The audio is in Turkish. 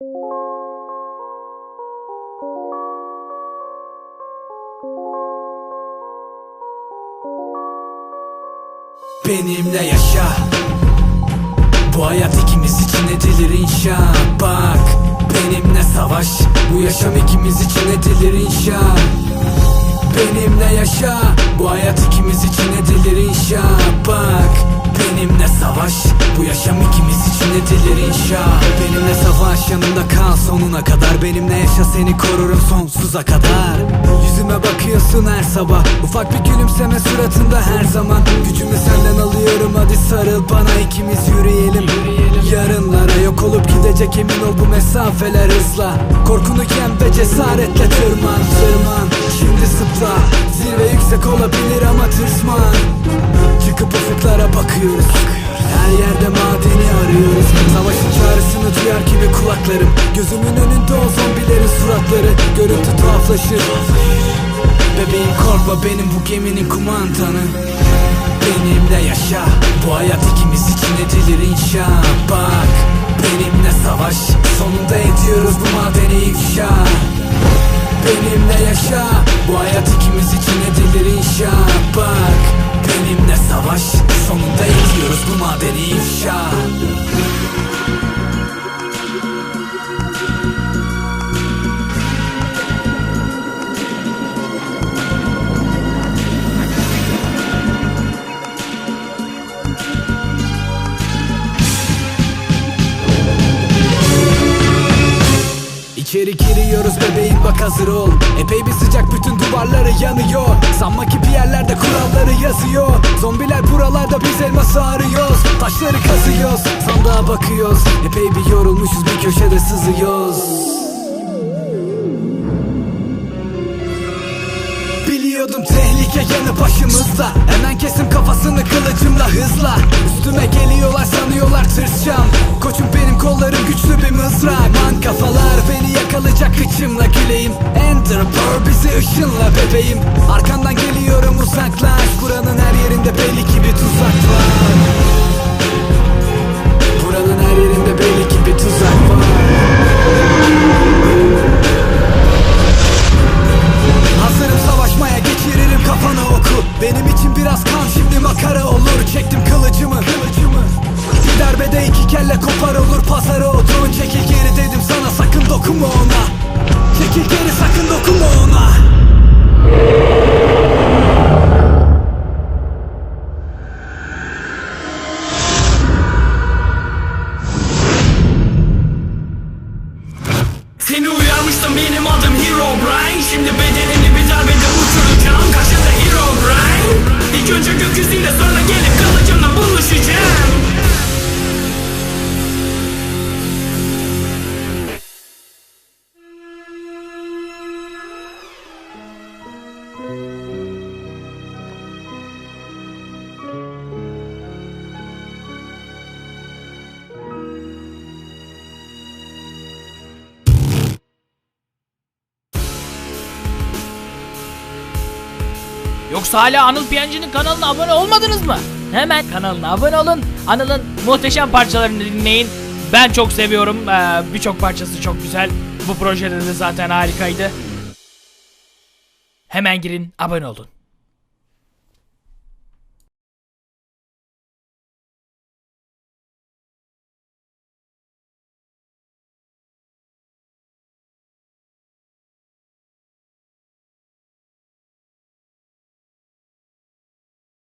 Benimle yaşa. Bu hayat ikimiz için edilir inşa Bak benimle savaş. Bu yaşam ikimiz için edilir inşa Benimle yaşa. Bu hayat ikimiz için edilir inşa Bak savaş. Bu yaşam ikimiz için edilir inşa. Benimle savaş yanımda kal. Sonuna kadar Benimle yaşa. Seni korurum sonsuza kadar. Yüzüme bakıyorsun her sabah. Ufak bir gülümseme suratında her zaman. Gücümü senden alıyorum. Hadi sarıl bana ikimiz yürüyelim. Yarınlara yok olup gidecek emin ol. Bu mesafeler hızla. Korkunu yen ve cesaretle tırman tırman. Şimdi zıpla zirve yüksek olabilir ama tırsman Önünde o zombilerin suratları Görüntü tuhaflaşır. Bebeğim korkma benim bu geminin kumandanı. Benimle yaşa Bu hayat ikimiz için edilir inşa Bak benimle savaş Sonunda ediyoruz bu madeni ifşa Benimle yaşa Bu hayat ikimiz için edilir inşa Bak benimle savaş Sonunda ediyoruz bu madeni ifşa İçeri giriyoruz bebeğim bak hazır ol. Epey bir sıcak bütün duvarları yanıyor. Sanma ki bir yerlerde kuralları yazıyor. Zombiler buralarda biz elması arıyoruz. Taşları kazıyoruz sandığa bakıyoruz. Epey bir yorulmuşuz bir köşede sızıyoruz. Biliyordum tehlike yanı başımızda. Hemen kesim kafasını kılıcımla hızla. Üstüme geliyorlar sanıyorlar tırsacağım Koçum benim kollarım güçlü bir mızrak. Man kafalar beni yakalayacak kıçımla güleyim. Pearl bizi ışınla bebeğim. Arkandan geliyorum uzaklaş Buranın her yerinde belli ki bir tuzak var. Buranın her yerinde belli ki bir tuzak var. Hazırım savaşmaya geçiririm kafana oku. Benim için biraz kan şimdi makara olur. Çektim kılıcımı. Kılıcımı. Bir darbede iki kelle kopar olur. Pazarı odun Çekil dokunma ona. Çekil geri sakın dokunma ona. Seni uyarmıştım benim adım Hero Brian. Şimdi bedenini bir darbede uçuracağım. Karşında Hero Brian. İlk önce gökyüzüyle sonra gelip Yoksa hala Anıl Piyancı'nın kanalına abone olmadınız mı? Hemen kanalına abone olun. Anıl'ın muhteşem parçalarını dinleyin. Ben çok seviyorum. Ee, Birçok parçası çok güzel. Bu projede de zaten harikaydı. Hemen girin, abone olun.